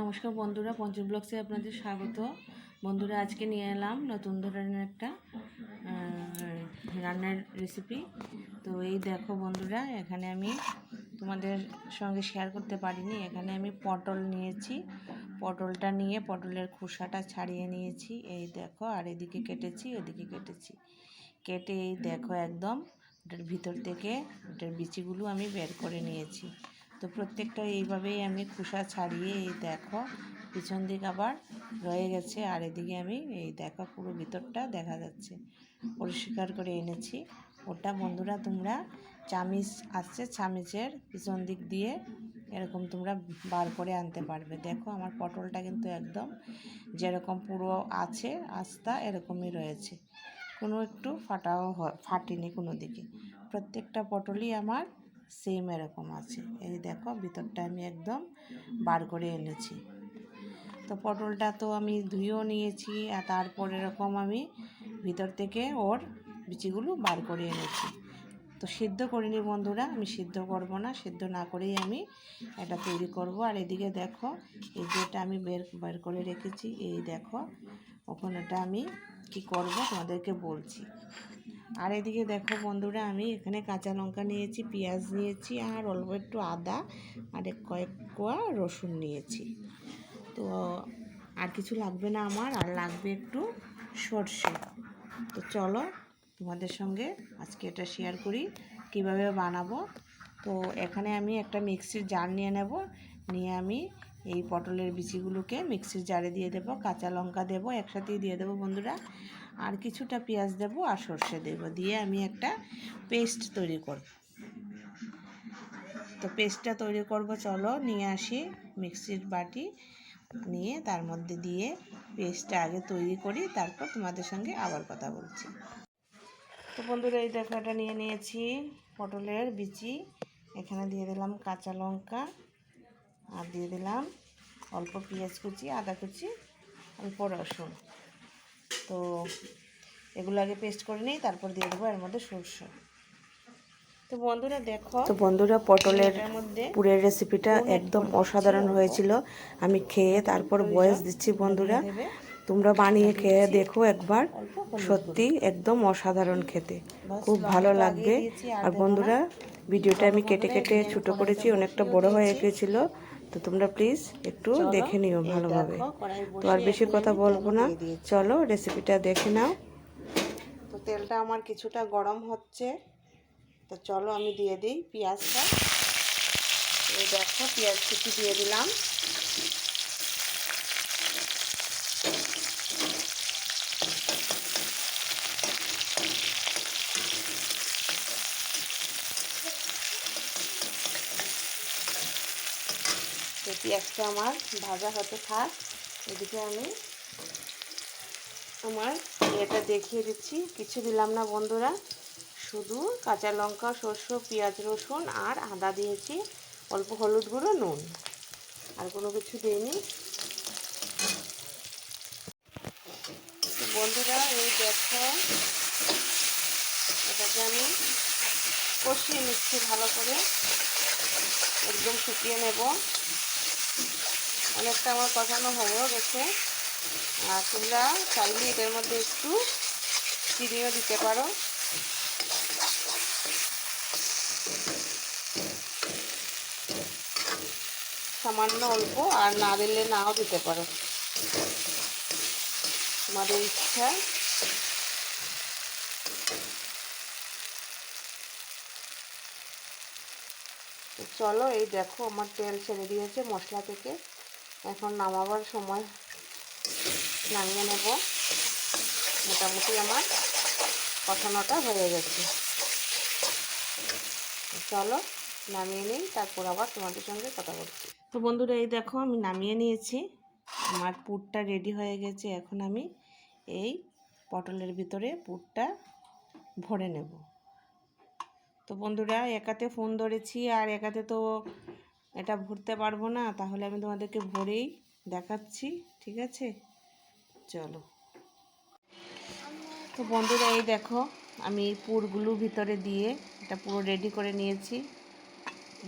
নমস্কার বন্ধুরা, পঞ্চম ব্লগসে আপনাদের স্বাগত। বন্ধুরা, আজকে নিয়ে এলাম নতুন ধরনের একটা রান্নার রেসিপি তো এই দেখো বন্ধুরা, এখানে আমি তোমাদের সঙ্গে শেয়ার করতে পারিনি। এখানে আমি পটল নিয়েছি। পটলটা নিয়ে পটলের খোসাটা ছাড়িয়ে নিয়েছি। এই দেখো, আর এদিকে কেটেছি এদিকে কেটেছি। কেটে এই দেখো একদম ওটার ভিতর থেকে ওটার বিচিগুলো আমি বের করে নিয়েছি। তো প্রত্যেকটা এইভাবেই আমি খোসা ছাড়িয়ে এই দেখো, পিছন দিক আবার রয়ে গেছে আর এদিকে আমি এই দেখো পুরো ভিতরটা দেখা যাচ্ছে। পরিষ্কার করে এনেছি। ওটা বন্ধুরা তোমরা চামিচ আসছে, চামিচের পিছন দিক দিয়ে এরকম তোমরা বার করে আনতে পারবে। দেখো আমার পটলটা কিন্তু একদম যেরকম পুরো আছে, আস্তা এরকমই রয়েছে। কোনো একটু ফাটাও ফাটেনি কোনো দিকে। প্রত্যেকটা পটলই আমার সেম এরকম আছে। এই দেখো, ভিতরটা আমি একদম বার করে এনেছি। তো পটলটা তো আমি ধুয়েও নিয়েছি, আর তারপর এরকম আমি ভিতর থেকে ওর বিচিগুলো বার করে এনেছি। তো সিদ্ধ করিনি বন্ধুরা, আমি সিদ্ধ করব না, সিদ্ধ না করেই আমি এটা তৈরি করব। আর এদিকে দেখো, এই যেটা আমি বের বের করে রেখেছি, এই দেখো ওখানেটা আমি কি করব তোমাদেরকে বলছি। আর এদিকে দেখো বন্ধুরা, আমি এখানে কাঁচা লঙ্কা নিয়েছি, পেঁয়াজ নিয়েছি আর অল্প একটু আদা আর এক কয়েক কোয়া রসুন নিয়েছি। তো আর কিছু লাগবে না আমার, আর লাগবে একটু সর্ষে। তো চলো তোমাদের সঙ্গে আজকে এটা শেয়ার করি, কীভাবে বানাবো। তো এখানে আমি একটা মিক্সির জার নিয়ে নেব, নিয়ে আমি এই পটলের বিচিগুলোকে মিক্সির জারে দিয়ে দেবো, কাঁচা লঙ্কা দেবো, একসাথেই দিয়ে দেবো বন্ধুরা। আর কিছুটা পেঁয়াজ দেবো আর সর্ষে দেবো। দিয়ে আমি একটা পেস্ট তৈরি করব। তো পেস্টটা তৈরি করব, চলো নিয়ে আসি মিক্সির বাটি নিয়ে তার মধ্যে দিয়ে পেস্টটা আগে তৈরি করি, তারপর তোমাদের সঙ্গে আবার কথা বলছি। তো বন্ধুরা, এই দেখো এটা নিয়ে নিয়েছি পটলের বিচি। এখানে দিয়ে দিলাম কাঁচা লঙ্কা আর দিয়ে দিলাম অল্প পেঁয়াজ কুচি, আদা কুচি, অল্প রসুন। তো এগুলো আগে পেস্ট করে নিই তারপর দিয়ে দেবো এর মধ্যে সরষে। তো বন্ধুরা দেখো তো বন্ধুরা পটলের পুরের রেসিপিটা একদম অসাধারণ হয়েছিল। আমি খেয়ে তারপর বয়স দিচ্ছি বন্ধুরা। তোমরা বানিয়ে খেয়ে দেখো একবার। সত্যি একদম অসাধারণ খেতে। খুব ভালো লাগবে। আর বন্ধুরা ভিডিওটা আমি কেটে কেটে ছোটো করেছি অনেকটা বড় হয়ে গিয়েছিল। তো তোমরা প্লিজ একটু দেখে নিও ভালোভাবে। তো আর বেশি কথা বলব না। চলো রেসিপিটা দেখে নাও। তো তেলটা আমার কিছুটা গরম হচ্ছে। তো চলো আমি দিয়ে দিই পেঁয়াজটা। এই দেখো পেঁয়াজ কুচি দিয়ে দিলাম। পেঁয়াজটা আমার ভাজা হতে থাক। এদিকে আমি আমার এটা দেখিয়ে দিচ্ছি। কিছু দিলাম না বন্ধুরা, শুধু কাঁচা লঙ্কা, সর্ষে, পেঁয়াজ, রসুন আর আদা দিয়েছি, অল্প হলুদ গুঁড়ো, নুন। আর কোনো কিছু দিইনি। বন্ধুরা, এই দেখো, এটাকে আমি কষিয়ে নিচ্ছি ভালো করে। একদম শুকিয়ে নেব। অনেকটা আমার কষানো হয়েও গেছে। আর তোমরা চাইলে এটার মধ্যে একটু চিনিও দিতে পারো। সামান্য অল্প আর না দিলে নাও দিতে পারো। তোমাদের ইচ্ছা। চলো এই দেখো, আমার তেল ছেড়ে দিয়েছে মশলা থেকে। এখন নামাবার সময় নামিয়ে নেব। মোটামুটি আমার কষানোটা হয়ে গেছে। চলো নামিয়ে নিই, তারপর আবার তোমাদের সঙ্গে কথা বলছি। তো বন্ধুরা, এই দেখো, আমি নামিয়ে নিয়েছি। আমার পুরটা রেডি হয়ে গেছে। এখন আমি এই পটলের ভিতরে পুরটা ভরে নেব। তো বন্ধুরা, একাতে ফোন ধরেছি আর একাতে তো এটা ভরতে পারব না, তাহলে আমি তোমাদেরকে ভরেই দেখাচ্ছি, ঠিক আছে? চলো। তো বন্ধুরা, এই দেখো, আমি পুরগুলো ভিতরে দিয়ে এটা পুরো রেডি করে নিয়েছি।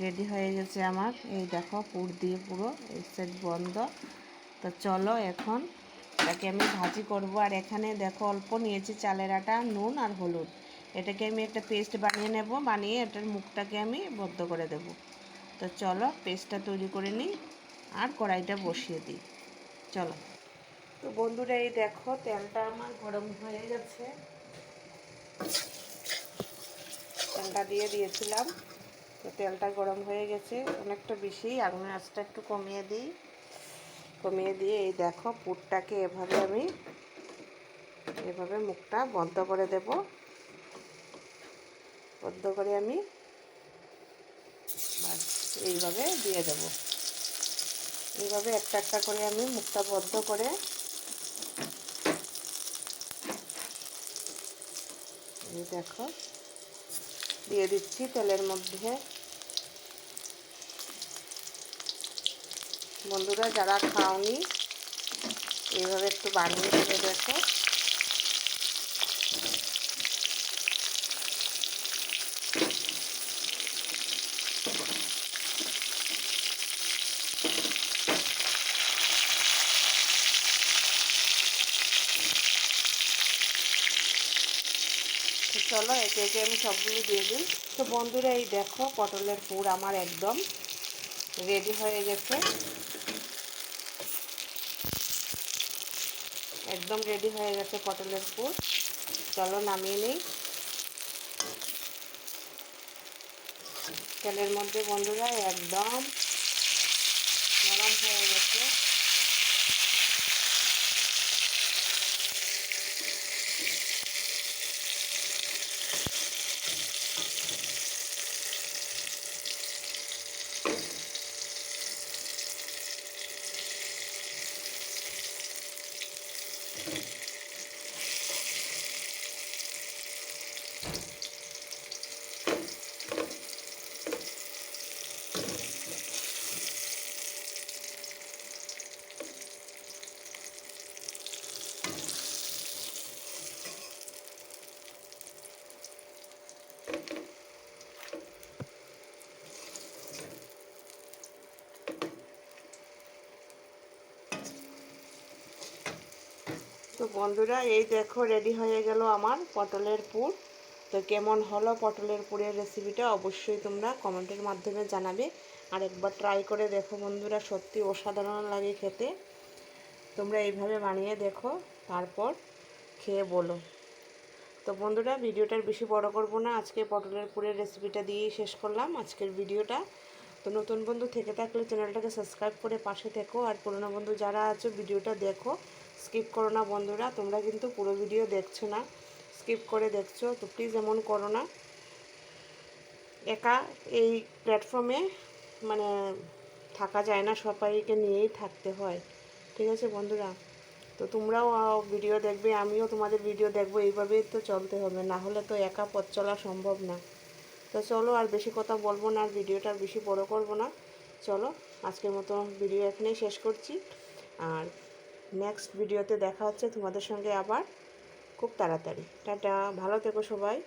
রেডি হয়ে গেছে আমার। এই দেখো, পুর দিয়ে পুরো এই সাইড বন্ধ। তো চলো এখন এটাকে আমি ভাজি করব। আর এখানে দেখো, অল্প নিয়েছি চালের আটা, নুন আর হলুদ। এটাকে আমি একটা পেস্ট বানিয়ে নেব, বানিয়ে এটার মুখটাকে আমি বদ্ধ করে দেব। তো চলো পেস্টটা তৈরি করে নিই আর কড়াইটা বসিয়ে দিই। চলো। তো বন্ধুরা, এই দেখো তেলটা আমার গরম হয়ে গেছে। তেলটা দিয়ে দিয়েছিলাম। তো তেলটা গরম হয়ে গেছে। অনেকটা বেশি আগুনের আঁচটা একটু কমিয়ে দিই। কমিয়ে দিয়ে এই দেখো পুরটাকে এভাবে আমি, এভাবে মুখটা বন্ধ করে দেব। বন্ধ করে আমি এইভাবে দিয়ে দেব। এইভাবে একটা একটা করে আমি মুখটা বদ্ধ করে এই দেখো, দিয়ে দিচ্ছি তেলের মধ্যে। বন্ধুরা, যারা খাওনি, এইভাবে একটু বানিয়ে করে দেখো। চলো, একে একে আমি সবগুলো দিয়ে দিই। তো বন্ধুরা, এই দেখো, পটলের পুর আমার একদম রেডি হয়ে গেছে। একদম রেডি হয়ে গেছে পটলের পুর। চলো, নামিয়ে নিই। তেলের মধ্যে বন্ধুরা, একদম নরম হয়ে গেছে। তো বন্ধুরা, এই দেখো রেডি হয়ে গেল আমার পটলের পুর। তো কেমন হলো পটলের পুরের রেসিপিটা অবশ্যই তোমরা কমেন্টের মাধ্যমে জানাবে। আর একবার ট্রাই করে দেখো বন্ধুরা, সত্যি অসাধারণ লাগে খেতে। তোমরা এইভাবে বানিয়ে দেখো, তারপর খেয়ে বলো। তো বন্ধুরা, ভিডিওটার বেশি বড় করব না। আজকে পটলের পুরের রেসিপিটা দিয়েই শেষ করলাম আজকের ভিডিওটা। তো নতুন বন্ধু থেকে থাকলে চ্যানেলটাকে সাবস্ক্রাইব করে পাশে থেকো। আর পুরনো বন্ধু যারা আছো, ভিডিওটা দেখো। স্কিপ করো না বন্ধুরা, তোমরা কিন্তু পুরো ভিডিও দেখছ না। স্কিপ করে দেখছ, তো প্লিজ এমন করো না। একা এই প্ল্যাটফর্মে মানে থাকা যায় না, সবাইকে নিয়েই থাকতে হয়। ঠিক আছে বন্ধুরা? তো তোমরাও ভিডিও দেখবে, আমিও তোমাদের ভিডিও দেখব, এইভাবেই তো চলতে হবে, না হলে তো একা পথ চলা সম্ভব না। তো চলো আর বেশি কথা বলব না, আর ভিডিওটা বেশি বড় করব না। চলো, আজকের মতো ভিডিও এখানেই শেষ করছি। আর নেক্সট ভিডিওতে দেখা হচ্ছে তোমাদের সঙ্গে আবার। খুব তাড়াতাড়ি। টাটা ভালো থেকো সবাই।